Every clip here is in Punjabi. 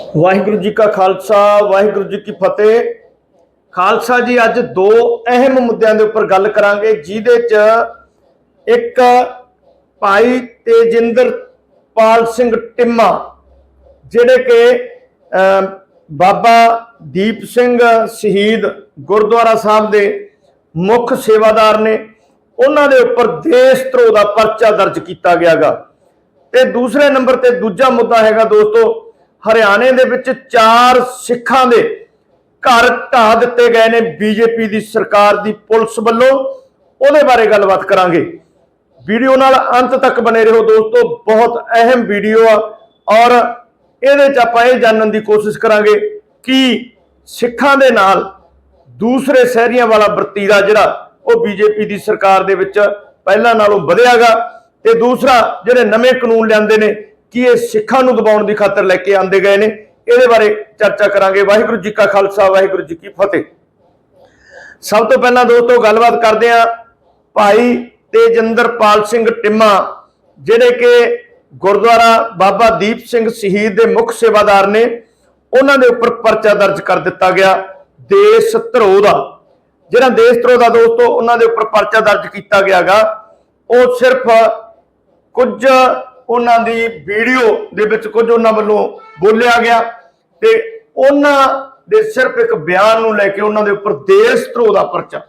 ਵਾਹਿਗੁਰੂ ਜੀ ਕਾ ਖਾਲਸਾ, ਵਾਹਿਗੁਰੂ ਜੀ ਕੀ ਫਤਿਹ। ਖਾਲਸਾ ਜੀ, ਅੱਜ ਦੋ ਅਹਿਮ ਮੁੱਦਿਆਂ ਦੇ ਉੱਪਰ ਗੱਲ ਕਰਾਂਗੇ, ਜਿਹਦੇ 'ਚ ਇੱਕ ਭਾਈ ਤੇਜਿੰਦਰ ਪਾਲ ਸਿੰਘ ਟਿੰਮਾ, ਜਿਹੜੇ ਕਿ ਬਾਬਾ ਦੀਪ ਸਿੰਘ ਸ਼ਹੀਦ ਗੁਰਦੁਆਰਾ ਸਾਹਿਬ ਦੇ ਮੁੱਖ ਸੇਵਾਦਾਰ ਨੇ। ਉਹਨਾਂ ਦੇ ਉੱਪਰ ਦੇਸ਼ ਧਰੋਹ ਦਾ ਪਰਚਾ ਦਰਜ ਕੀਤਾ ਗਿਆਗਾ। ਤੇ ਦੂਸਰੇ ਨੰਬਰ ਤੇ ਦੂਜਾ ਮੁੱਦਾ ਹੈਗਾ ਦੋਸਤੋ ਹਰਿਆਣੇ ਦੇ ਵਿੱਚ ਚਾਰ ਸਿੱਖਾਂ ਦੇ ਘਰ ਢਾਹ ਦਿੱਤੇ ਗਏ ਨੇ ਬੀਜੇਪੀ ਦੀ ਸਰਕਾਰ ਦੀ ਪੁਲਿਸ ਵੱਲੋਂ। ਉਹਦੇ ਬਾਰੇ ਗੱਲਬਾਤ ਕਰਾਂਗੇ। ਵੀਡੀਓ ਨਾਲ ਅੰਤ ਤੱਕ ਬਨੇ ਰਹੋ ਦੋਸਤੋ। ਬਹੁਤ ਅਹਿਮ ਵੀਡੀਓ ਆ ਔਰ ਇਹਦੇ ਚ ਆਪਾਂ ਇਹ ਜਾਣਨ ਦੀ ਕੋਸ਼ਿਸ਼ ਕਰਾਂਗੇ ਕਿ ਸਿੱਖਾਂ ਦੇ ਨਾਲ ਦੂਸਰੇ ਸ਼ਹਿਰੀਆਂ ਵਾਲਾ ਵਰਤੀਰਾ ਜਿਹੜਾ, ਉਹ ਬੀਜੇਪੀ ਦੀ ਸਰਕਾਰ ਦੇ ਵਿੱਚ ਪਹਿਲਾਂ ਨਾਲੋਂ ਵਧਿਆਗਾ ਤੇ ਦੂਸਰਾ ਜਿਹੜੇ ਨਵੇਂ ਕਾਨੂੰਨ ਲਿਆਂਦੇ ਨੇ ਕੀ ਇਹ ਸਿੱਖਾਂ ਨੂੰ ਦਬਾਉਣ ਦੀ ਖਾਤਰ ਲੈ ਕੇ ਆਂਦੇ ਗਏ ਨੇ? ਇਹਦੇ ਬਾਰੇ ਚਰਚਾ ਕਰਾਂਗੇ। ਵਾਹਿਗੁਰੂ ਜੀ ਕਾ ਖਾਲਸਾ, ਵਾਹਿਗੁਰੂ ਜੀ ਕੀ ਫਤਿਹ। ਸਭ ਤੋਂ ਪਹਿਲਾਂ ਦੋਸਤੋ, ਗੱਲਬਾਤ ਕਰਦੇ ਆ ਭਾਈ ਤੇਜਿੰਦਰਪਾਲ ਸਿੰਘ ਟਿੰਮਾ, ਜਿਹੜੇ ਕਿ ਗੁਰਦੁਆਰਾ ਬਾਬਾ ਦੀਪ ਸਿੰਘ ਸ਼ਹੀਦ ਦੇ ਮੁੱਖ ਸੇਵਾਦਾਰ ਨੇ। ਉਹਨਾਂ ਦੇ ਉੱਪਰ ਪਰਚਾ ਦਰਜ ਕਰ ਦਿੱਤਾ ਗਿਆ, ਦੇਸ਼ ਧਰੋਹ ਦਾ। ਜਿਹੜਾ ਦੇਸ਼ ਧਰੋਹ ਦਾ ਦੋਸਤੋ, ਉਹਨਾਂ ਦੇ ਉੱਪਰ ਪਰਚਾ ਦਰਜ ਕੀਤਾ ਗਿਆਗਾ। ਉਹ ਸਿਰਫ ਕੁਝ ਉਹਨਾਂ ਦੀ ਵੀਡੀਓ ਦੇ ਵਿੱਚ ਕੁਝ ਉਹਨਾਂ ਵੱਲੋਂ ਬੋਲਿਆ ਗਿਆ ਤੇ ਉਹਨਾਂ ਦੇ ਸਿਰਫ ਇੱਕ ਬਿਆਨ ਨੂੰ ਲੈ ਕੇ ਉਹਨਾਂ ਦੇ ਉੱਪਰ ਦੇਸ਼ ਧਰੋਹ ਦਾ ਪਰਚਾ।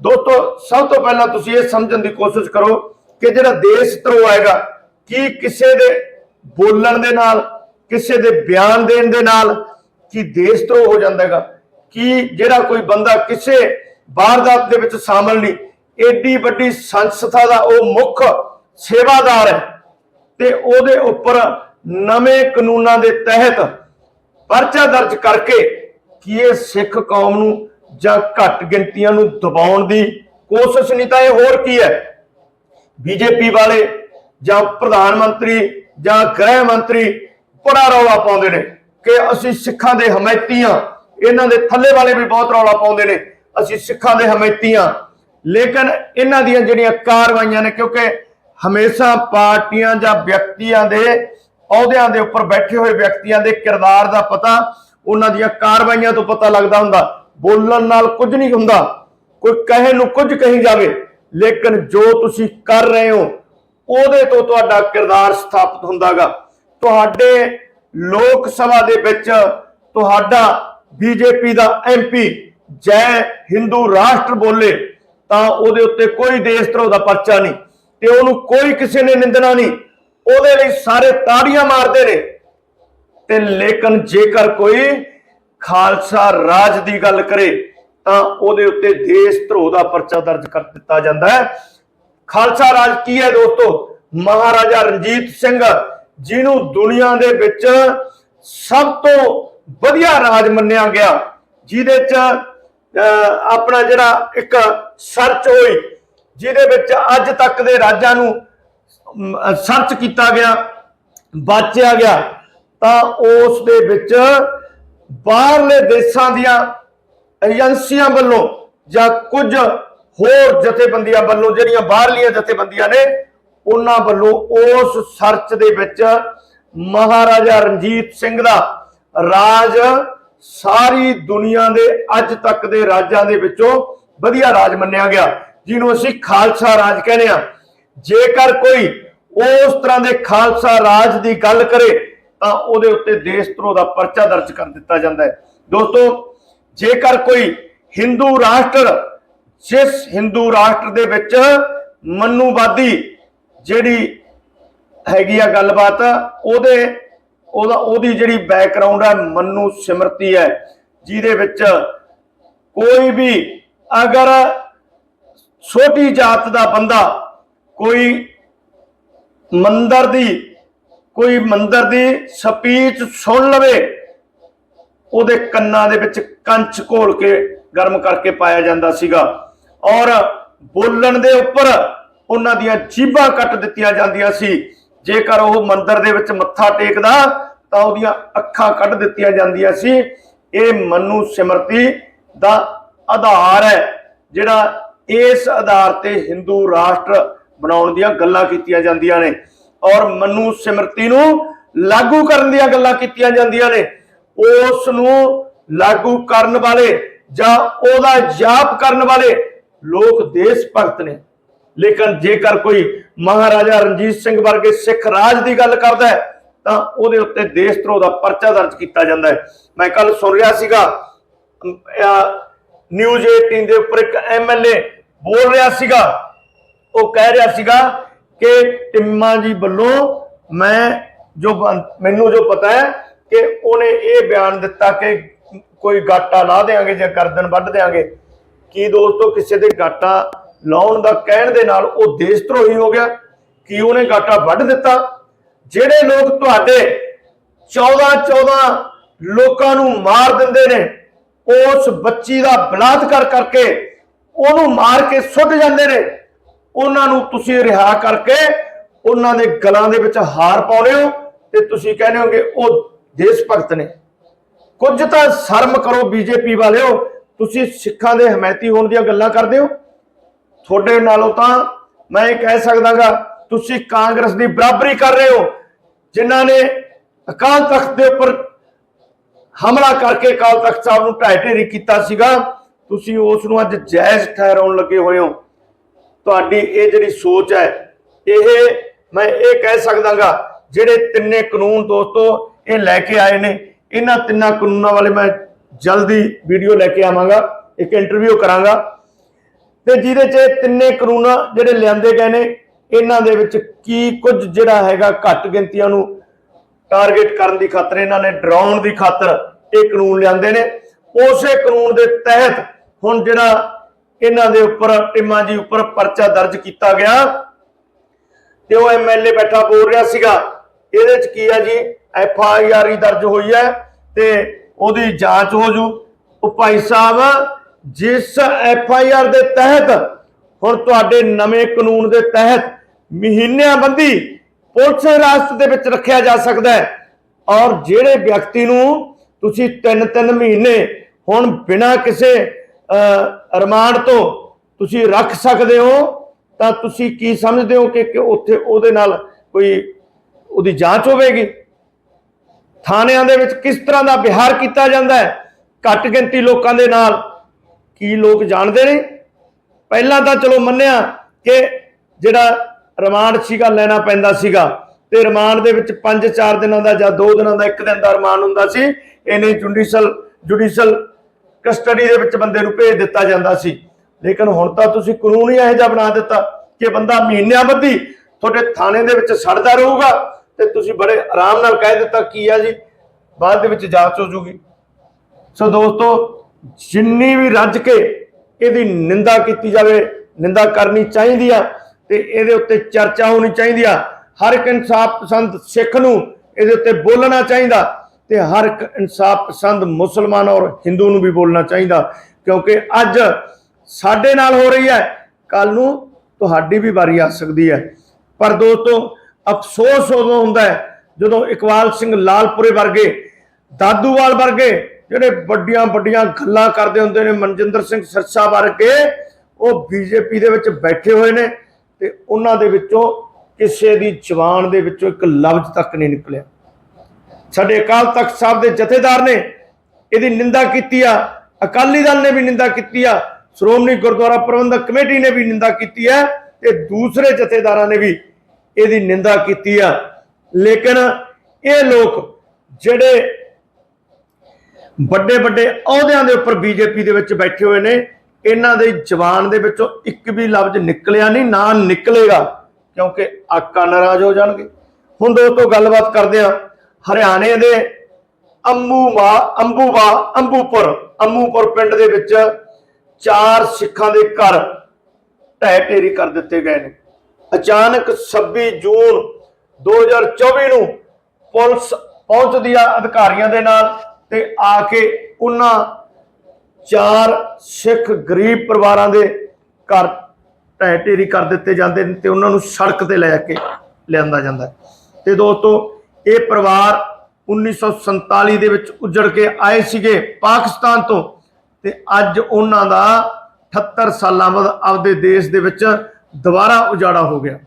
ਦੋਸਤੋ, ਸਭ ਤੋਂ ਪਹਿਲਾਂ ਤੁਸੀਂ ਇਹ ਸਮਝਣ ਦੀ ਕੋਸ਼ਿਸ਼ ਕਰੋ ਕਿ ਜਿਹੜਾ ਦੇਸ਼ ਧਰੋਹ ਆਏਗਾ, ਕੀ ਕਿਸੇ ਦੇ ਬੋਲਣ ਦੇ ਨਾਲ, ਕਿਸੇ ਦੇ ਬਿਆਨ ਦੇਣ ਦੇ ਨਾਲ, ਕੀ ਦੇਸ਼ ਧਰੋਹ ਹੋ ਜਾਂਦਾ ਹੈਗਾ, ਕੀ ਜਿਹੜਾ ਕੋਈ ਬੰਦਾ ਕਿਸੇ ਵਾਰਦਾਤ ਦੇ ਵਿੱਚ ਸ਼ਾਮਲ ਨਹੀਂ, ਏਡੀ ਵੱਡੀ ਸੰਸਥਾ ਦਾ ਉਹ ਮੁੱਖ ਸੇਵਾਦਾਰ ਹੈ। ਤੇ ਉਹਦੇ ਉੱਪਰ ਨਵੇਂ ਕਾਨੂੰਨਾਂ ਦੇ ਤਹਿਤ ਪਰਚਾ ਦਰਜ ਕਰਕੇ ਕਿ ਇਹ ਸਿੱਖ ਕੌਮ ਨੂੰ ਜਾਂ ਘੱਟ ਗਿਣਤੀਆਂ ਨੂੰ ਦਬਾਉਣ ਦੀ ਕੋਸ਼ਿਸ਼ ਨਹੀਂ, ਤਾਂ ਇਹ ਹੋਰ ਕੀ ਹੈ? ਬੀਜੇਪੀ ਵਾਲੇ ਜਾਂ ਪ੍ਰਧਾਨ ਮੰਤਰੀ ਜਾਂ ਗ੍ਰਹਿ ਮੰਤਰੀ ਬੜਾ ਰੌਲਾ ਪਾਉਂਦੇ ਨੇ ਕਿ ਅਸੀਂ ਸਿੱਖਾਂ ਦੇ ਹਮਾਇਤੀਆਂ ਇਹਨਾਂ ਦੇ ਥੱਲੇ ਵਾਲੇ ਵੀ ਬਹੁਤ ਰੌਲਾ ਪਾਉਂਦੇ ਨੇ, ਅਸੀਂ ਸਿੱਖਾਂ ਦੇ ਹਮਾਇਤੀਆਂ ਲੇਕਿਨ ਇਹਨਾਂ ਦੀਆਂ ਜਿਹੜੀਆਂ ਕਾਰਵਾਈਆਂ ਨੇ, ਕਿਉਂਕਿ ਹਮੇਸ਼ਾ ਪਾਰਟੀਆਂ ਜਾਂ ਵਿਅਕਤੀਆਂ ਦੇ ਅਹੁਦਿਆਂ ਦੇ ਉੱਪਰ ਬੈਠੇ ਹੋਏ ਵਿਅਕਤੀਆਂ ਦੇ ਕਿਰਦਾਰ ਦਾ ਪਤਾ ਉਹਨਾਂ ਦੀਆਂ ਕਾਰਵਾਈਆਂ ਤੋਂ ਪਤਾ ਲੱਗਦਾ ਹੁੰਦਾ। ਬੋਲਣ ਨਾਲ ਕੁਝ ਨਹੀਂ ਹੁੰਦਾ। ਕੋਈ ਕਹੇ ਨੂੰ ਕੁਝ ਕਹੀ ਜਾਵੇ, ਲੇਕਿਨ ਜੋ ਤੁਸੀਂ ਕਰ ਰਹੇ ਹੋ, ਉਹਦੇ ਤੋਂ ਤੁਹਾਡਾ ਕਿਰਦਾਰ ਸਥਾਪਿਤ ਹੁੰਦਾਗਾ। ਤੁਹਾਡੇ ਲੋਕ ਸਭਾ ਦੇ ਵਿੱਚ ਤੁਹਾਡਾ ਬੀਜੇਪੀ ਦਾ ਐਮਪੀ ਜੈ ਹਿੰਦੂ ਰਾਸ਼ਟਰ ਬੋਲੇ, ਤਾਂ ਉਹਦੇ ਉੱਤੇ ਕੋਈ ਦੇਸ਼ ਧਰੋ ਦਾ ਪਰਚਾ ਨਹੀਂ। ਤੇ ਉਹਨੂੰ ਕੋਈ ਕਿਸੇ ਨੇ ਨਿੰਦਣਾ ਨਹੀਂ। ਉਹਦੇ ਲਈ ਸਾਰੇ ਤਾੜੀਆਂ ਮਾਰਦੇ ਨੇ। ਤੇ ਲੇਕਿਨ ਜੇਕਰ ਕੋਈ ਖਾਲਸਾ ਰਾਜ ਦੀ ਗੱਲ ਕਰੇ ਤਾਂ ਉਹਦੇ ਉੱਤੇ ਦੇਸ਼ ਧਰੋਹ ਦਾ ਪਰਚਾ ਦਰਜ ਕਰ ਦਿੱਤਾ ਜਾਂਦਾ ਹੈ। ਖਾਲਸਾ ਰਾਜ ਕੀ ਹੈ ਦੋਸਤੋ? ਮਹਾਰਾਜਾ ਰਣਜੀਤ ਸਿੰਘ ਜਿਹਨੂੰ ਦੁਨੀਆ ਦੇ ਵਿੱਚ ਸਭ ਤੋਂ ਵਧੀਆ ਰਾਜ ਮੰਨਿਆ ਗਿਆ ਜਿਹਦੇ ਚ ਅਹ, ਆਪਣਾ ਜਿਹੜਾ ਇੱਕ ਸਰਚ ਹੋਈ ਜਿਹਦੇ ਵਿੱਚ ਅੱਜ ਤੱਕ ਦੇ ਰਾਜਾਂ ਨੂੰ ਸਰਚ ਕੀਤਾ ਗਿਆ, ਬਾਚਿਆ ਗਿਆ, ਤਾਂ ਉਸ ਦੇ ਵਿੱਚ ਬਾਹਰਲੇ ਦੇਸ਼ਾਂ ਦੀਆਂ ਏਜੰਸੀਆਂ ਵੱਲੋਂ ਜਾਂ ਕੁਝ ਹੋਰ ਜਥੇਬੰਦੀਆਂ ਵੱਲੋਂ, ਜਿਹੜੀਆਂ ਬਾਹਰਲੀਆਂ ਜਥੇਬੰਦੀਆਂ ਨੇ, ਉਹਨਾਂ ਵੱਲੋਂ ਉਸ ਸਰਚ ਦੇ ਵਿੱਚ ਮਹਾਰਾਜਾ ਰਣਜੀਤ ਸਿੰਘ ਦਾ ਰਾਜ ਸਾਰੀ ਦੁਨੀਆ ਦੇ ਅੱਜ ਤੱਕ ਦੇ ਰਾਜਾਂ ਦੇ ਵਿੱਚੋਂ ਵਧੀਆ ਰਾਜ ਮੰਨਿਆ ਗਿਆ। ਜਿਹਨੂੰ ਅਸੀਂ ਖਾਲਸਾ ਰਾਜ ਕਹਿੰਦੇ ਆ ਜੇਕਰ ਕੋਈ ਉਸ ਤਰ੍ਹਾਂ ਦੇ ਖਾਲਸਾ ਰਾਜ ਦੀ ਗੱਲ ਕਰੇ, ਤਾਂ ਉਹਦੇ ਉੱਤੇ ਦੇਸ਼ ਧਰੋ ਦਾ ਪਰਚਾ ਦਰਜ ਕਰ ਦਿੱਤਾ ਜਾਂਦਾ ਹੈ। ਦੋਸਤੋ, ਜੇਕਰ ਕੋਈ ਹਿੰਦੂ ਰਾਸ਼ਟਰ, ਜਿਸ ਹਿੰਦੂ ਰਾਸ਼ਟਰ ਦੇ ਵਿੱਚ ਮਨੂਵਾਦੀ ਜਿਹੜੀ ਹੈਗੀ ਆ ਗੱਲਬਾਤ, ਉਹਦੇ, ਉਹਦਾ, ਉਹਦੀ ਜਿਹੜੀ ਬੈਕਗ੍ਰਾਉਂਡ ਹੈ ਮਨੂ ਸਿਮਰਤੀ ਹੈ, ਜਿਹਦੇ ਵਿੱਚ ਕੋਈ ਵੀ ਅਗਰ ਛੋਟੀ ਜਾਤ ਦਾ ਬੰਦਾ ਕੋਈ ਮੰਦਰ ਦੀ, ਕੋਈ ਮੰਦਰ ਦੀ ਸਪੀਚ ਸੁਣ ਲਵੇ, ਉਹਦੇ ਕੰਨਾਂ ਦੇ ਵਿੱਚ ਕੰਚ ਘੋਲ ਕੇ ਗਰਮ ਕਰਕੇ ਪਾਇਆ ਜਾਂਦਾ ਸੀਗਾ। ਔਰ ਬੋਲਣ ਦੇ ਉੱਪਰ ਉਹਨਾਂ ਦੀਆਂ ਜੀਭਾਂ ਕੱਟ ਦਿੱਤੀਆਂ ਜਾਂਦੀਆਂ ਸੀ। ਜੇਕਰ ਉਹ ਮੰਦਰ ਦੇ ਵਿੱਚ ਮੱਥਾ ਟੇਕਦਾ, ਤਾਂ ਉਹਦੀਆਂ ਅੱਖਾਂ ਕੱਢ ਦਿੱਤੀਆਂ ਜਾਂਦੀਆਂ ਸੀ। ਇਹ ਮਨੂ ਸਿਮਰਤੀ ਦਾ ਆਧਾਰ ਹੈ, ਜਿਹੜਾ ਇਸ ਆਧਾਰ ਤੇ ਹਿੰਦੂ ਰਾਸ਼ਟਰ ਬਣਾਉਣ ਦੀਆਂ ਗੱਲਾਂ ਕੀਤੀਆਂ ਜਾਂਦੀਆਂ ਨੇ ਔਰ ਮਨੂ ਸਿਮਰਤੀ ਨੂੰ ਲਾਗੂ ਕਰਨ ਦੀਆਂ ਗੱਲਾਂ ਕੀਤੀਆਂ ਜਾਂਦੀਆਂ ਨੇ। ਉਸ ਨੂੰ ਲਾਗੂ ਕਰਨ ਵਾਲੇ ਜਾਂ ਉਹਦਾ ਜਾਪ ਕਰਨ ਵਾਲੇ ਲੋਕ ਦੇਸ਼ ਭਗਤ ਨੇ। ਲੇਕਿਨ ਜੇਕਰ ਕੋਈ ਮਹਾਰਾਜਾ ਰਣਜੀਤ ਸਿੰਘ ਵਰਗੇ ਸਿੱਖ ਰਾਜ ਦੀ ਗੱਲ ਕਰਦਾ ਹੈ, ਤਾਂ ਉਹਦੇ ਉੱਤੇ ਦੇਸ਼ ਧਰੋਹ ਦਾ ਪਰਚਾ ਦਰਜ ਕੀਤਾ ਜਾਂਦਾ ਹੈ। ਮੈਂ ਕੱਲ ਸੁਣ ਰਿਹਾ ਸੀਗਾ ਨਿਊਜ਼ 18 ਦੇ ਉੱਪਰ ਇੱਕ ਐਮਐਲਏ ਬੋਲ ਰਿਹਾ ਸੀਗਾ। ਉਹ ਕਹਿ ਰਿਹਾ ਸੀਗਾ ਕਿ ਟਿੰਮਾ ਜੀ ਵੱਲੋਂ ਮੈਂ ਜੋ ਮੈਨੂੰ ਜੋ ਪਤਾ ਹੈ ਕਿ ਉਹਨੇ ਇਹ ਬਿਆਨ ਦਿੱਤਾ ਕਿ ਕੋਈ ਗਾਟਾ ਲਾ ਦੇਾਂਗੇ ਜਾਂ ਗਰਦਨ ਵੱਢ ਦੇਾਂਗੇ ਕੀ ਦੋਸਤੋ, ਕਿਸੇ ਦੇ ਗਾਟਾ ਲਾਉਣ ਦਾ ਕਹਿਣ ਦੇ ਨਾਲ ਉਹ ਦੇਸ਼ ਧਰੋਹੀ ਹੋ ਗਿਆ? ਕੀ ਉਹਨੇ ਗਾਟਾ ਵੱਢ ਦਿੱਤਾ? ਜਿਹੜੇ ਲੋਕ ਤੁਹਾਡੇ 14 14 ਲੋਕਾਂ ਨੂੰ ਮਾਰ ਦਿੰਦੇ ਨੇ, ਉਸ ਬੱਚੀ ਦਾ ਬਲਾਤਕਾਰ ਕਰਕੇ ਉਹਨੂੰ ਮਾਰ ਕੇ ਸੁੱਟ ਜਾਂਦੇ ਨੇ। ਉਹਨਾਂ ਨੂੰ ਤੁਸੀਂ ਰਿਹਾ ਕਰਕੇ ਉਹਨਾਂ ਦੇ ਗਲਾਂ ਦੇ ਵਿੱਚ ਹਾਰ ਪਾਉਂਦੇ ਹੋ ਤੇ ਤੁਸੀਂ ਕਹਿੰਦੇ ਹੋਗੇ, ਉਹ ਦੇਸ਼ ਭਗਤ ਨੇ। ਕੁਝ ਤਾਂ ਸ਼ਰਮ ਕਰੋ ਬੀਜੇਪੀ ਵਾਲਿਓ, ਤੁਸੀਂ ਸਿੱਖਾਂ ਦੇ ਹਮਾਇਤੀ ਹੋਣ ਦੀਆਂ ਗੱਲਾਂ ਕਰਦੇ ਹੋ। ਤੁਹਾਡੇ ਨਾਲੋਂ ਤਾਂ ਮੈਂ ਇਹ ਕਹਿ ਸਕਦਾਗਾ, ਤੁਸੀਂ ਕਾਂਗਰਸ ਦੀ ਬਰਾਬਰੀ ਕਰ ਰਹੇ ਹੋ, ਜਿਨ੍ਹਾਂ ਨੇ ਅਕਾਲ ਤਖਤ ਦੇ ਉੱਪਰ ਹਮਲਾ ਕਰਕੇ ਅਕਾਲ ਤਖਤ ਸਾਹਿਬ ਨੂੰ ਢਾਈ ਢੇਰੀ ਕੀਤਾ ਸੀਗਾ। ਤੁਸੀਂ ਉਸ ਨੂੰ ਅੱਜ ਜਾਇਜ਼ ਠਹਿਰਾਉਣ ਲੱਗੇ ਹੋਏ ਹੋ। ਤੁਹਾਡੀ ਇਹ ਜਿਹੜੀ ਸੋਚ ਹੈ, ਇਹ ਮੈਂ ਇਹ ਕਹਿ ਸਕਦਾਗਾ, ਜਿਹੜੇ ਤਿੰਨੇ ਕਾਨੂੰਨ ਦੋਸਤੋ ਇਹ ਲੈ ਕੇ ਆਏ ਨੇ, ਇਹਨਾਂ ਤਿੰਨਾਂ ਕਾਨੂੰਨਾਂ ਵਾਲੇ ਮੈਂ ਜਲਦੀ ਵੀਡੀਓ ਲੈ ਕੇ ਆਵਾਂਗਾ, ਇੱਕ ਇੰਟਰਵਿਊ ਕਰਾਂਗਾ। ਤੇ ਜਿਹਦੇ 'ਚ ਇਹ ਤਿੰਨੇ ਕਾਨੂੰਨ ਜਿਹੜੇ ਲਿਆਂਦੇ ਗਏ ਨੇ, ਇਹਨਾਂ ਦੇ ਵਿੱਚ ਕੀ ਕੁਝ ਜਿਹੜਾ ਹੈਗਾ ਘੱਟ ਗਿਣਤੀਆਂ ਨੂੰ ਟਾਰਗੇਟ ਕਰਨ ਦੀ ਖਾਤਰ, ਇਹਨਾਂ ਨੇ ਡਰਾਉਣ ਦੀ ਖਾਤਰ ਇਹ ਕਾਨੂੰਨ ਲਿਆਂਦੇ ਨੇ। ਉਸੇ ਕਾਨੂੰਨ ਦੇ ਤਹਿਤ ਹੁਣ ਜਿਹੜਾ ਇਹਨਾਂ ਦੇ ਉੱਪਰ, ਟਿੰਮਾ ਜੀ ਉੱਪਰ ਪਰਚਾ ਦਰਜ ਕੀਤਾ ਗਿਆ ਤੇ ਉਹ ਐਮਐਲਏ ਬੈਠਾ ਬੋਲ ਰਿਹਾ ਸੀਗਾ। ਇਹਦੇ ਚ ਕੀ ਆ ਜੀ? ਐਫ ਆਈ ਆਰ ਹੀ ਦਰਜ ਹੋਈ ਹੈ ਤੇ ਉਹਦੀ ਜਾਂਚ ਹੋ ਜੂ। ਉਹ ਭਾਈ ਸਾਹਿਬ, ਜਿਸ ਐਫ ਆਈ ਆਰ ਦੇ ਤਹਿਤ ਹੁਣ ਤੁਹਾਡੇ ਨਵੇਂ ਕਾਨੂੰਨ ਦੇ ਤਹਿਤ ਮਹੀਨਿਆਂ ਬੰਦੀ ਪੁਲਿਸ ਹਿਰਾਸਤ ਦੇ ਵਿੱਚ ਰੱਖਿਆ ਜਾ ਸਕਦਾ ਹੈ। ਔਰ ਜਿਹੜੇ ਵਿਅਕਤੀ ਨੂੰ ਤੁਸੀਂ 3-3 ਮਹੀਨੇ ਹੁਣ ਬਿਨਾਂ ਕਿਸੇ ਰਿਮਾਂਡ ਤੋਂ ਤੁਸੀਂ ਰੱਖ ਸਕਦੇ ਹੋ, ਤਾਂ ਤੁਸੀਂ ਕੀ ਸਮਝਦੇ ਹੋ ਕਿ ਉੱਥੇ ਉਹਦੇ ਨਾਲ ਕੋਈ ਉਹਦੀ ਜਾਂਚ ਹੋਵੇਗੀ? ਥਾਣਿਆਂ ਦੇ ਵਿੱਚ ਕਿਸ ਤਰ੍ਹਾਂ ਦਾ ਵਿਹਾਰ ਕੀਤਾ ਜਾਂਦਾ ਹੈ? ਘੱਟ ਗਿਣਤੀ ਲੋਕਾਂ ਦੇ ਨਾਲ ਕੀ ਲੋਕ ਜਾਣਦੇ ਨੇ? ਪਹਿਲਾਂ ਤਾਂ ਚਲੋ ਮੰਨਿਆ ਕਿ ਜਿਹੜਾ ਰਿਮਾਂਡ ਸੀਗਾ, ਲੈਣਾ ਪੈਂਦਾ ਸੀਗਾ। ਤੇ ਰਿਮਾਂਡ ਦੇ ਵਿੱਚ 5-4 ਦਿਨਾਂ ਦਾ ਜਾਂ 2 ਦਿਨਾਂ ਦਾ 1 ਦਿਨ ਦਾ ਰਿਮਾਂਡ ਹੁੰਦਾ ਸੀ। ਇਹਨੇ ਜੁਡੀਸ਼ਲ ਜੁਡੀਸ਼ਲ ਕਸਟਡੀ ਦੇ ਵਿੱਚ ਬੰਦੇ ਨੂੰ ਭੇਜ ਦਿੱਤਾ ਜਾਂਦਾ ਸੀ। ਲੇਕਿਨ ਹੁਣ ਤਾਂ ਤੁਸੀਂ ਕਾਨੂੰਨ ਹੀ ਇਹੋ ਜਿਹਾ ਬਣਾ ਦਿੱਤਾ ਕਿ ਬੰਦਾ ਮਹੀਨਿਆਂ ਬੱਧੀ ਤੁਹਾਡੇ ਥਾਣੇ ਦੇ ਵਿੱਚ ਸੜਦਾ ਰਹੂਗਾ ਤੇ ਤੁਸੀਂ ਬੜੇ ਆਰਾਮ ਨਾਲ ਕਹਿ ਦਿੱਤਾ ਕੀ ਆ ਜੀ। ਬਾਅਦ ਦੇ ਵਿੱਚ ਜਾਂਚ ਹੋ ਜੂਗੀ। ਸੋ ਦੋਸਤੋ, ਜਿੰਨੀ ਵੀ ਰੱਜ ਕੇ ਇਹਦੀ ਨਿੰਦਾ ਕੀਤੀ ਜਾਵੇ, ਨਿੰਦਾ ਕਰਨੀ ਚਾਹੀਦੀ ਆ ਤੇ ਇਹਦੇ ਉੱਤੇ ਚਰਚਾ ਹੋਣੀ ਚਾਹੀਦੀ ਆ। ਹਰ ਇੱਕ ਇਨਸਾਫ ਪਸੰਦ ਸਿੱਖ ਨੂੰ ਇਹਦੇ ਉੱਤੇ ਬੋਲਣਾ ਚਾਹੀਦਾ। ਤੇ ਹਰ ਇੱਕ ਇਨਸਾਫ ਪਸੰਦ ਮੁਸਲਮਾਨ ਔਰ ਹਿੰਦੂ ਨੂੰ ਵੀ ਬੋਲਣਾ ਚਾਹੀਦਾ, ਕਿਉਂਕਿ ਅੱਜ ਸਾਡੇ ਨਾਲ ਹੋ ਰਹੀ ਹੈ ਕੱਲ ਨੂੰ ਤੁਹਾਡੀ ਵੀ ਵਾਰੀ ਆ ਸਕਦੀ ਹੈ। ਪਰ ਦੋਸਤੋ, ਅਫਸੋਸ ਉਦੋਂ ਹੁੰਦਾ ਹੈ ਜਦੋਂ ਇਕਬਾਲ ਸਿੰਘ ਲਾਲਪੁਰੇ ਵਰਗੇ, ਦਾਦੂਵਾਲ ਵਰਗੇ ਜਿਹੜੇ ਵੱਡੀਆਂ ਵੱਡੀਆਂ ਗੱਲਾਂ ਕਰਦੇ ਹੁੰਦੇ ਨੇ, ਮਨਜਿੰਦਰ ਸਿੰਘ ਸਰਸਾ ਵਰਗੇ, ਉਹ ਬੀਜੇਪੀ ਦੇ ਵਿੱਚ ਬੈਠੇ ਹੋਏ ਨੇ ਤੇ ਉਹਨਾਂ ਦੇ ਵਿੱਚੋਂ ਕਿਸੇ ਦੀ ਜ਼ੁਬਾਨ ਦੇ ਵਿੱਚੋਂ ਇੱਕ ਲਫ਼ਜ਼ ਤੱਕ ਨਹੀਂ ਨਿਕਲਿਆ। ਸਾਡੇ ਅਕਾਲ ਤਖਤ ਸਾਹਿਬ ਦੇ ਜਥੇਦਾਰ ਨੇ ਇਹਦੀ ਨਿੰਦਾ ਕੀਤੀ ਆ, ਅਕਾਲੀ ਦਲ ਨੇ ਵੀ ਨਿੰਦਾ ਕੀਤੀ ਆ, ਸ਼੍ਰੋਮਣੀ ਗੁਰਦੁਆਰਾ ਪ੍ਰਬੰਧਕ ਕਮੇਟੀ ਨੇ ਵੀ ਨਿੰਦਾ ਕੀਤੀ ਹੈ ਤੇ ਦੂਸਰੇ ਜਥੇਦਾਰਾਂ ਨੇ ਵੀ ਇਹਦੀ ਨਿੰਦਾ ਕੀਤੀ ਆ। ਲੇਕਿਨ ਇਹ ਲੋਕ ਜਿਹੜੇ ਵੱਡੇ ਵੱਡੇ ਅਹੁਦਿਆਂ ਦੇ ਉੱਪਰ ਬੀਜੇਪੀ ਦੇ ਵਿੱਚ ਬੈਠੇ ਹੋਏ ਨੇ, ਇਹਨਾਂ ਦੇ ਜਵਾਨ ਦੇ ਵਿੱਚੋਂ ਇੱਕ ਵੀ ਲਫ਼ਜ਼ ਨਿਕਲਿਆ ਨਹੀਂ, ਨਾ ਨਿਕਲੇਗਾ, ਕਿਉਂਕਿ ਆਕਾ ਨਾਰਾਜ਼ ਹੋ ਜਾਣਗੇ। ਹੁਣ ਦੋਸਤੋ ਗੱਲਬਾਤ ਕਰਦੇ ਆ ਹਰਿਆਣੇ ਦੇ ਅੰਬੂਵਾ ਅੰਬੂਵਾ ਅੰਬੂਪੁਰ ਅੰਬੂਪੁਰ ਪਿੰਡ ਦੇ ਵਿੱਚ ਚਾਰ ਸਿੱਖਾਂ ਦੇ ਘਰ ਢਹਿ ਢੇਰੀ ਕਰ ਦਿੱਤੇ ਗਏ ਨੇ। ਅਚਾਨਕ 26 ਜੂਨ 2024 ਨੂੰ ਪੁਲਿਸ ਪਹੁੰਚਦੀ ਆ ਅਧਿਕਾਰੀਆਂ ਦੇ ਨਾਲ ਤੇ ਆ ਕੇ ਉਹਨਾਂ ਚਾਰ ਸਿੱਖ ਗਰੀਬ ਪਰਿਵਾਰਾਂ ਦੇ ਘਰ ਢਹਿ ਢੇਰੀ ਕਰ ਦਿੱਤੇ ਜਾਂਦੇ ਨੇ ਤੇ ਉਹਨਾਂ ਨੂੰ ਸੜਕ ਤੇ ਲੈ ਕੇ ਲਿਆਂਦਾ ਜਾਂਦਾ ਤੇ ਦੋਸਤੋ ਇਹ ਪਰਿਵਾਰ 1947 ਦੇ ਵਿੱਚ ਉੱਜੜ ਕੇ ਆਏ ਸੀਗੇ ਪਾਕਿਸਤਾਨ ਤੋਂ ਤੇ ਅੱਜ ਉਹਨਾਂ ਦਾ 78 ਸਾਲਾਂ ਬਾਅਦ ਆਪਦੇ ਦੇਸ਼ ਦੇ ਵਿੱਚ ਦੁਬਾਰਾ ਉਜਾੜਾ ਹੋ ਗਿਆ।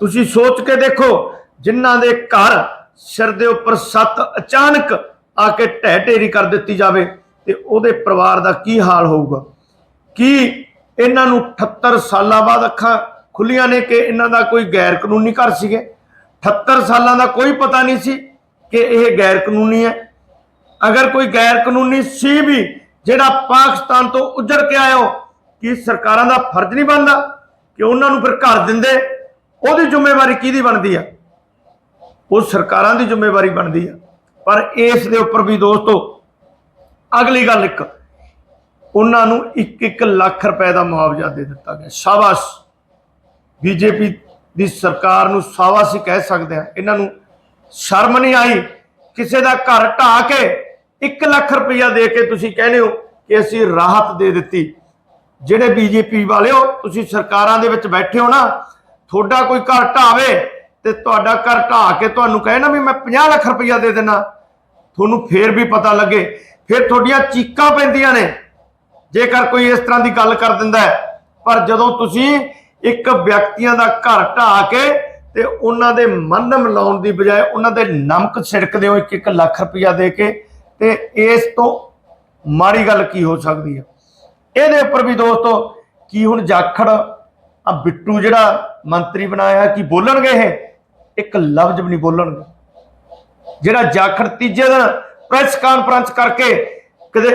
ਤੁਸੀਂ ਸੋਚ ਕੇ ਦੇਖੋ, ਜਿਨ੍ਹਾਂ ਦੇ ਘਰ ਸਿਰ ਦੇ ਉੱਪਰ ਸੱਤ ਅਚਾਨਕ ਆ ਕੇ ਢਹਿ ਢੇਰੀ ਕਰ ਦਿੱਤੀ ਜਾਵੇ ਤੇ ਉਹਦੇ ਪਰਿਵਾਰ ਦਾ ਕੀ ਹਾਲ ਹੋਊਗਾ? ਕੀ ਇਹਨਾਂ ਨੂੰ 78 ਸਾਲਾਂ ਬਾਅਦ ਅੱਖਾਂ ਖੁੱਲੀਆਂ ਨੇ ਕਿ ਇਹਨਾਂ ਦਾ ਕੋਈ ਗੈਰ ਕਾਨੂੰਨੀ ਘਰ ਸੀਗੇ? 78 ਸਾਲਾਂ ਦਾ ਕੋਈ ਪਤਾ ਨਹੀਂ ਸੀ ਕਿ ਇਹ ਗੈਰ ਕਾਨੂੰਨੀ ਹੈ। ਅਗਰ ਕੋਈ ਗੈਰ ਕਾਨੂੰਨੀ ਸੀ ਵੀ, ਜਿਹੜਾ ਪਾਕਿਸਤਾਨ ਤੋਂ ਉੱਜੜ ਕੇ ਆਇਓ ਕਿ ਸਰਕਾਰਾਂ ਦਾ ਫਰਜ਼ ਨਹੀਂ ਬਣਦਾ ਕਿ ਉਹਨਾਂ ਨੂੰ ਫਿਰ ਘਰ ਦਿੰਦੇ? ਉਹਦੀ ਜ਼ਿੰਮੇਵਾਰੀ ਕਿਹਦੀ ਬਣਦੀ ਆ? ਉਹ ਸਰਕਾਰਾਂ ਦੀ ਜ਼ਿੰਮੇਵਾਰੀ ਬਣਦੀ ਆ। ਪਰ ਇਸ ਦੇ ਉੱਪਰ ਵੀ ਦੋਸਤੋ, ਅਗਲੀ ਗੱਲ ਇੱਕ, ਉਹਨਾਂ ਨੂੰ 1-1 ਲੱਖ ਰੁਪਏ ਦਾ ਮੁਆਵਜ਼ਾ ਦੇ ਦਿੱਤਾ ਗਿਆ। ਸ਼ਾਬਾਸ਼। ਬੀਜੇਪੀ ਦੀ ਸਰਕਾਰ ਨੂੰ ਸ਼ਾਬਾਸ਼ ਹੀ ਕਹਿ ਸਕਦੇ ਆ ਇਹਨਾਂ ਨੂੰ ਸ਼ਰਮ ਨਹੀਂ ਆਈ। ਕਿਸੇ ਦਾ ਘਰ ਢਾ ਕੇ 1 ਲੱਖ ਰੁਪਇਆ ਦੇ ਕੇ ਤੁਸੀਂ ਕਹਿੰਦੇ ਹੋ ਕਿ ਅਸੀਂ ਰਾਹਤ ਦੇ ਦਿੱਤੀ। ਜਿਹੜੇ ਬੀਜੇਪੀ ਵਾਲਿਓ ਤੁਸੀਂ ਸਰਕਾਰਾਂ ਦੇ ਵਿੱਚ ਬੈਠੇ ਹੋ ਨਾ, ਤੁਹਾਡਾ ਕੋਈ ਘਰ ਢਾਵੇ ਤੇ ਤੁਹਾਡਾ ਘਰ ਢਾ ਕੇ ਤੁਹਾਨੂੰ ਕਹੇ ਨਾ ਵੀ ਮੈਂ 50 ਲੱਖ ਰੁਪਇਆ ਦੇ ਦੇਣਾ ਤੁਹਾਨੂੰ ਫੇਰ ਵੀ ਪਤਾ ਲੱਗੇ। ਫਿਰ ਤੁਹਾਡੀਆਂ ਚੀਕਾਂ ਪੈਂਦੀਆਂ ਨੇ। ਜੇਕਰ ਕੋਈ ਇਸ ਤਰ੍ਹਾਂ ਦੀ ਗੱਲ ਕਰ ਦਿੰਦਾ ਪਰ ਜਦੋਂ ਤੁਸੀਂ ਇੱਕ ਵਿਅਕਤੀਆਂ ਦਾ ਘਰ ਢਾ ਕੇ ਤੇ ਉਹਨਾਂ ਦੇ ਮਨ ਮਿਲਾਉਣ ਦੀ ਬਜਾਏ ਉਹਨਾਂ ਦੇ ਨਮਕ ਛਿੜਕਦੇ ਹੋ ਇੱਕ ਇੱਕ ਲੱਖ ਰੁਪਇਆ ਦੇ ਕੇ ਤੇ ਇਸ ਤੋਂ ਮਾੜੀ ਗੱਲ ਕੀ ਹੋ ਸਕਦੀ ਹੈ? ਇਹਦੇ ਉੱਪਰ ਵੀ ਦੋਸਤੋ, ਕੀ ਹੁਣ ਜਾਖੜ ਆ ਬਿੱਟੂ ਜਿਹੜਾ ਮੰਤਰੀ ਬਣਾਇਆ ਕੀ ਬੋਲਣਗੇ ਇਹ? ਇੱਕ ਲਫ਼ਜ਼ ਵੀ ਨਹੀਂ ਬੋਲਣਗੇ। ਜਿਹੜਾ ਜਾਖੜ ਤੀਜੇ ਦਿਨ ਪ੍ਰੈਸ ਕਾਨਫਰੰਸ ਕਰਕੇ ਕਦੇ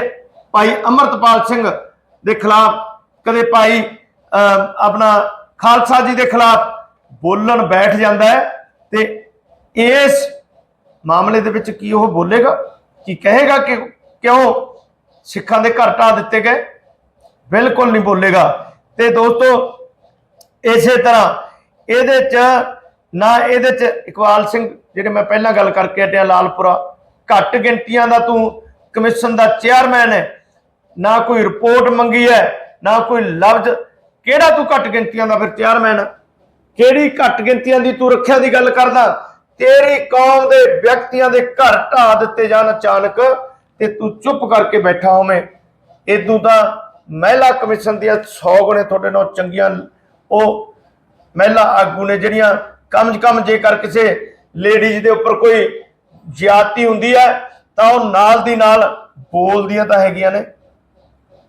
ਭਾਈ ਅਮਰਤਪਾਲ ਸਿੰਘ ਦੇ ਖਿਲਾਫ, ਕਦੇ ਭਾਈ ਆਪਣਾ ਖਾਲਸਾ ਜੀ ਦੇ ਖਿਲਾਫ ਬੋਲਣ ਬੈਠ ਜਾਂਦਾ ਹੈ ਤੇ ਇਸ ਮਾਮਲੇ ਦੇ ਵਿੱਚ ਕੀ ਉਹ ਬੋਲੇਗਾ? ਕੀ ਕਹੇਗਾ ਕਿ ਕਿਉਂ ਸਿੱਖਾਂ ਦੇ ਘਰ ਢਾ ਦਿੱਤੇ ਗਏ? ਬਿਲਕੁਲ ਨਹੀਂ ਬੋਲੇਗਾ। ਤੇ ਦੋਸਤੋ, ਇਸੇ ਤਰ੍ਹਾਂ ਇਹਦੇ ਚ ਨਾ ਇਹਦੇ ਚ ਇਕਬਾਲ ਸਿੰਘ, ਜਿਹੜੇ ਮੈਂ ਪਹਿਲਾਂ ਗੱਲ ਕਰਕੇ ਹਟਿਆ ਲਾਲਪੁਰਾ, ਘੱਟ ਗਿਣਤੀਆਂ ਦਾ ਤੂੰ ਕਮਿਸ਼ਨ ਦਾ ਚੇਅਰਮੈਨ ਹੈ। ਨਾ ਕੋਈ ਰਿਪੋਰਟ ਮੰਗੀ ਹੈ, ਨਾ ਕੋਈ ਲਫ਼ਜ਼ ਕਿਹੜਾ ਤੂੰ ਘੱਟ ਗਿਣਤੀਆਂ ਦਾ ਫਿਰ ਚੇਅਰਮੈਨ ਕਿਹੜੀ ਘੱਟ ਗਿਣਤੀਆਂ ਦੀ ਤੂੰ ਰੱਖਿਆ ਦੀ ਗੱਲ ਕਰਦਾ? ਤੇਰੀ ਕੌਮ ਦੇ ਵਿਅਕਤੀਆਂ ਦੇ ਘਰ ਢਾ ਦਿੱਤੇ ਜਾਣ ਅਚਾਨਕ ਤੇ ਤੂੰ ਚੁੱਪ ਕਰਕੇ ਬੈਠਾ ਹੋਵੇਂ ਇਦੋਂ ਤਾਂ ਮਹਿਲਾ ਕਮਿਸ਼ਨ ਦੀਆਂ 100 ਗੁਣੇ ਤੁਹਾਡੇ ਨਾਲ ਚੰਗੀਆਂ ਉਹ ਮਹਿਲਾ ਆਗੂ ਨੇ ਜਿਹੜੀਆਂ ਕਮ ਸੇ ਕਮ ਜੇਕਰ ਕਿਸੇ ਲੇਡੀਜ਼ ਦੇ ਉੱਪਰ ਕੋਈ ਜ਼ਿਆਦਤੀ ਹੁੰਦੀ ਹੈ, ਤਾਂ ਉਹ ਨਾਲ ਦੀ ਨਾਲ ਬੋਲਦੀਆਂ ਤਾਂ ਹੈਗੀਆਂ ਨੇ।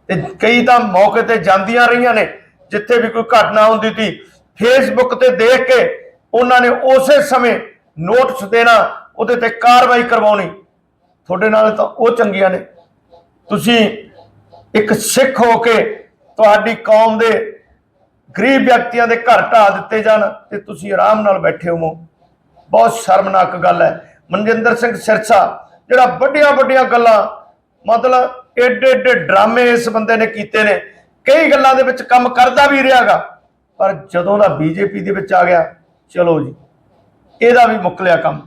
ਤੇ ਕਈ ਤਾਂ ਮੌਕੇ ਤੇ ਜਾਂਦੀਆਂ ਰਹੀਆਂ ਨੇ। ਜਿੱਥੇ ਵੀ ਕੋਈ ਘਟਨਾ ਹੁੰਦੀ ਸੀ ਫੇਸਬੁੱਕ ਤੇ ਦੇਖ ਕੇ ਉਹਨਾਂ ਨੇ ਉਸੇ ਸਮੇਂ ਨੋਟਿਸ ਦੇਣਾ, ਉਹਦੇ ਤੇ ਕਾਰਵਾਈ ਕਰਵਾਉਣੀ। ਤੁਹਾਡੇ ਨਾਲ ਤਾਂ ਉਹ ਚੰਗੀਆਂ ਨੇ। ਤੁਸੀਂ ਇੱਕ ਸਿੱਖ ਹੋ ਕੇ ਤੁਹਾਡੀ ਕੌਮ ਦੇ ਗਰੀਬ ਵਿਅਕਤੀਆਂ ਦੇ ਘਰ ਢਾ ਦਿੱਤੇ ਜਾਣ ਤੇ ਤੁਸੀਂ ਆਰਾਮ ਨਾਲ ਬੈਠੇ ਹੋ ਬਹੁਤ ਸ਼ਰਮਨਾਕ ਗੱਲ ਹੈ। ਮਨਜਿੰਦਰ ਸਿੰਘ ਸਿਰਸਾ, ਜਿਹੜਾ ਵੱਡੀਆਂ ਵੱਡੀਆਂ ਗੱਲਾਂ, ਮਤਲਬ ਏਡੇ ਏਡੇ ਡਰਾਮੇ ਇਸ ਬੰਦੇ ਨੇ ਕੀਤੇ ਨੇ। ਕਈ ਗੱਲਾਂ ਦੇ ਵਿੱਚ ਕੰਮ ਕਰਦਾ ਵੀ ਰਿਹਾਗਾ, ਪਰ ਜਦੋਂ ਦਾ ਬੀਜੇਪੀ ਦੇ ਵਿੱਚ ਆ ਗਿਆ, ਚਲੋ ਜੀ, ਇਹਦਾ ਵੀ ਮੁੱਕ ਲਿਆ ਕੰਮ।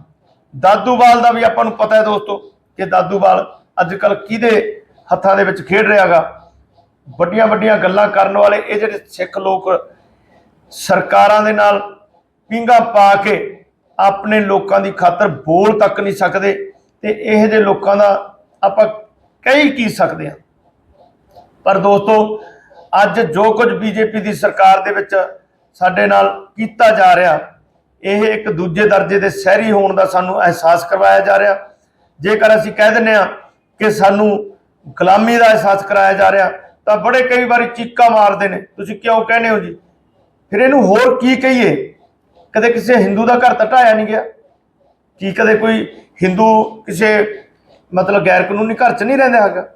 ਦਾਦੂਵਾਲ ਦਾ ਵੀ ਆਪਾਂ ਨੂੰ ਪਤਾ ਹੈ ਦੋਸਤੋ, ਕਿ ਦਾਦੂਵਾਲ ਅੱਜ ਕੱਲ ਕਿਹਦੇ ਹੱਥਾਂ ਦੇ ਵਿੱਚ ਖੇਡ ਰਿਹਾਗਾ। ਵੱਡੀਆਂ ਵੱਡੀਆਂ ਗੱਲਾਂ ਕਰਨ ਵਾਲੇ ਇਹ ਜਿਹੜੇ ਸਿੱਖ ਲੋਕ ਸਰਕਾਰਾਂ ਦੇ ਨਾਲ ਪਿੰਗਾ ਪਾ ਕੇ ਆਪਣੇ ਲੋਕਾਂ ਦੀ ਖਾਤਰ ਬੋਲ ਤੱਕ ਨਹੀਂ ਸਕਦੇ ਤੇ ਇਹ ਜਿਹੇ ਲੋਕਾਂ ਦਾ ਆਪਾਂ ਕਈ ਕੀ ਸਕਦੇ ਹਾਂ। ਪਰ ਦੋਸਤੋ ਅੱਜ ਜੋ ਕੁਝ ਬੀਜੇਪੀ ਦੀ ਸਰਕਾਰ ਦੇ ਵਿੱਚ ਸਾਡੇ ਨਾਲ ਕੀਤਾ ਜਾ ਰਿਹਾ, ਇਹ ਇੱਕ ਦੂਜੇ ਦਰਜੇ ਦੇ ਸ਼ਹਿਰੀ ਹੋਣ ਦਾ ਸਾਨੂੰ ਅਹਿਸਾਸ ਕਰਵਾਇਆ ਜਾ ਰਿਹਾ। ਜੇਕਰ ਅਸੀਂ ਕਹਿ ਦਿੰਨੇ ਆ ਕਿ ਸਾਨੂੰ ਗੁਲਾਮੀ ਦਾ ਅਹਿਸਾਸ ਕਰਾਇਆ ਜਾ ਰਿਹਾ, ਤਾਂ ਬੜੇ ਕਈ ਵਾਰੀ ਚੀਕਾਂ ਮਾਰਦੇ ਨੇ। ਤੁਸੀਂ ਕਿਉਂ ਕਹਿੰਦੇ ਹੋ ਜੀ? ਫਿਰ ਇਹਨੂੰ ਹੋਰ ਕੀ ਕਹੀਏ? ਕਦੇ ਕਿਸੇ ਹਿੰਦੂ ਦਾ ਘਰ ਤਾਂ ਢਾਇਆ ਨਹੀਂ ਗਿਆ? ਕੀ ਕਦੇ ਕੋਈ ਹਿੰਦੂ ਕਿਸੇ ਮਤਲਬ ਗੈਰ ਕਾਨੂੰਨੀ ਘਰ 'ਚ ਨਹੀਂ ਰਹਿੰਦਾ ਹੈਗਾ?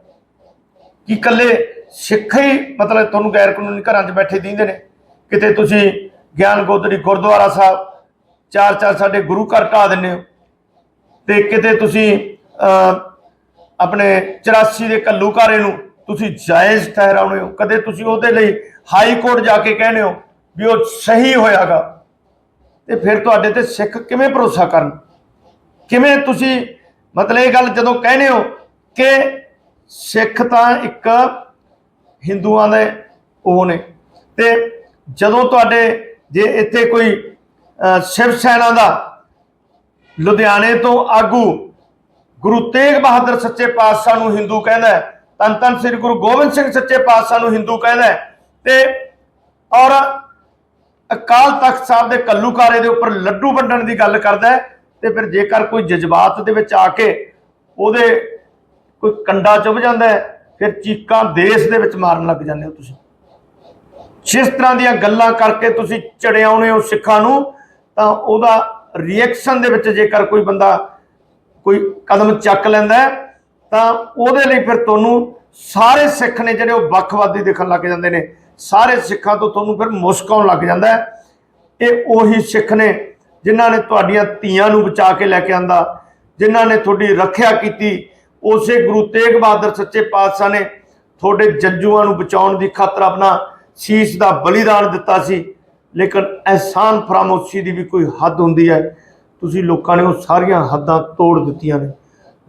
ਕਿ ਇਕੱਲੇ ਸਿੱਖ ਹੀ ਮਤਲਬ ਤੁਹਾਨੂੰ ਗੈਰ ਕਾਨੂੰਨੀ ਘਰਾਂ 'ਚ ਬੈਠੇ ਦਿੰਦੇ ਨੇ। ਕਿਤੇ ਤੁਸੀਂ ਗਿਆਨ ਗੋਦੜੀ ਗੁਰਦੁਆਰਾ ਸਾਹਿਬ ਚਾਰ ਚਾਰ ਸਾਡੇ ਗੁਰੂ ਘਰ ਢਾ ਦਿੰਦੇ ਹੋ। ਤੇ ਕਿਤੇ ਤੁਸੀਂ ਆਪਣੇ 84 ਦੇ ਘੱਲੂਕਾਰੇ ਨੂੰ ਤੁਸੀਂ ਜਾਇਜ਼ ਠਹਿਰਾਉਣੇ ਹੋ। ਕਦੇ ਤੁਸੀਂ ਉਹਦੇ ਲਈ ਹਾਈ ਕੋਰਟ ਜਾ ਕੇ ਕਹਿੰਦੇ ਹੋ ਵੀ ਉਹ ਸਹੀ ਹੋਇਆਗਾ। ਤੇ ਫਿਰ ਤੁਹਾਡੇ ਤੇ ਸਿੱਖ ਕਿਵੇਂ ਭਰੋਸਾ ਕਰਨ? ਕਿਵੇਂ ਤੁਸੀਂ ਮਤਲਬ ਇਹ ਗੱਲ ਜਦੋਂ ਕਹਿੰਦੇ ਹੋ ਕਿ ਸਿੱਖ ਤਾਂ ਇੱਕ ਹਿੰਦੂਆਂ ਦੇ ਉਹ ਨੇ। ਤੇ ਜਦੋਂ ਤੁਹਾਡੇ ਜੇ ਇੱਥੇ ਕੋਈ ਸ਼ਿਵ ਸੈਨਾ ਦਾ ਲੁਧਿਆਣੇ ਤੋਂ ਆਗੂ ਗੁਰੂ ਤੇਗ ਬਹਾਦਰ ਸੱਚੇ ਪਾਤਸ਼ਾਹ ਨੂੰ ਹਿੰਦੂ ਕਹਿੰਦਾ ਹੈ, ਧੰਨ ਧੰਨ ਸ੍ਰੀ ਗੁਰੂ ਗੋਬਿੰਦ ਸਿੰਘ ਸੱਚੇ ਪਾਤਸ਼ਾਹ ਨੂੰ ਹਿੰਦੂ ਕਹਿੰਦਾ ਤੇ ਔਰ ਅਕਾਲ ਤਖਤ ਸਾਹਿਬ ਦੇ ਕੱਲੂਕਾਰੇ ਦੇ ਉੱਪਰ ਲੱਡੂ ਵੰਡਣ ਦੀ ਗੱਲ ਕਰਦਾ ਤੇ ਫਿਰ ਜੇਕਰ ਕੋਈ ਜਜ਼ਬਾਤ ਦੇ ਵਿੱਚ ਆ ਕੇ ਉਹਦੇ ਕੋਈ ਕੰਡਾ ਚੁੱਭ ਜਾਂਦਾ ਹੈ, ਫਿਰ ਚੀਕਾਂ ਦੇਸ਼ ਦੇ ਵਿੱਚ ਮਾਰਨ ਲੱਗ ਜਾਂਦੇ ਹੋ ਤੁਸੀਂ। ਜਿਸ ਤਰ੍ਹਾਂ ਦੀਆਂ ਗੱਲਾਂ ਕਰਕੇ ਤੁਸੀਂ ਚੜਿਆਉਣੇ ਹੋ ਸਿੱਖਾਂ ਨੂੰ, ਤਾਂ ਉਹਦਾ ਰਿਐਕਸ਼ਨ ਦੇ ਵਿੱਚ ਜੇਕਰ ਕੋਈ ਬੰਦਾ ਕੋਈ ਕਦਮ ਚੱਕ ਲੈਂਦਾ ਤਾਂ ਉਹਦੇ ਲਈ ਫਿਰ ਤੁਹਾਨੂੰ ਸਾਰੇ ਸਿੱਖ ਨੇ ਜਿਹੜੇ ਉਹ ਵੱਖਵਾਦੀ ਦੇਖਣ ਲੱਗ ਜਾਂਦੇ ਨੇ। ਸਾਰੇ ਸਿੱਖਾਂ ਤੋਂ ਤੁਹਾਨੂੰ ਫਿਰ ਮੁਸ਼ਕਾਉਣ ਲੱਗ ਜਾਂਦਾ ਇਹ ਉਹੀ ਸਿੱਖ ਨੇ ਜਿਨ੍ਹਾਂ ਨੇ ਤੁਹਾਡੀਆਂ ਧੀਆਂ ਨੂੰ ਬਚਾ ਕੇ ਲੈ ਕੇ ਆਂਦਾ, ਜਿਨ੍ਹਾਂ ਨੇ ਤੁਹਾਡੀ ਰੱਖਿਆ ਕੀਤੀ ਉਸੇ ਗੁਰੂ ਤੇਗ ਬਹਾਦਰ ਸੱਚੇ ਪਾਤਸ਼ਾਹ ਨੇ ਤੁਹਾਡੇ ਜੰਜੂਆਂ ਨੂੰ ਬਚਾਉਣ ਦੀ ਖਾਤਰ ਆਪਣਾ ਸੀਸ ਦਾ ਬਲੀਦਾਨ ਦਿੱਤਾ ਸੀ। ਲੇਕਿਨ ਅਹਿਸਾਨ ਫਰਾਮੋਸ਼ੀ ਦੀ ਵੀ ਕੋਈ ਹੱਦ ਹੁੰਦੀ ਹੈ। ਤੁਸੀਂ ਲੋਕਾਂ ਨੇ ਉਹ ਸਾਰੀਆਂ ਹੱਦਾਂ ਤੋੜ ਦਿੱਤੀਆਂ ਨੇ।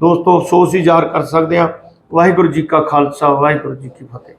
ਦੋਸਤੋ, ਅਫਸੋਸ ਹੀ ਜ਼ਾਹਰ ਕਰ ਸਕਦੇ ਹਾਂ। ਵਾਹਿਗੁਰੂ ਜੀ ਕਾ ਖਾਲਸਾ, ਵਾਹਿਗੁਰੂ ਜੀ ਕੀ ਫਤਿਹ।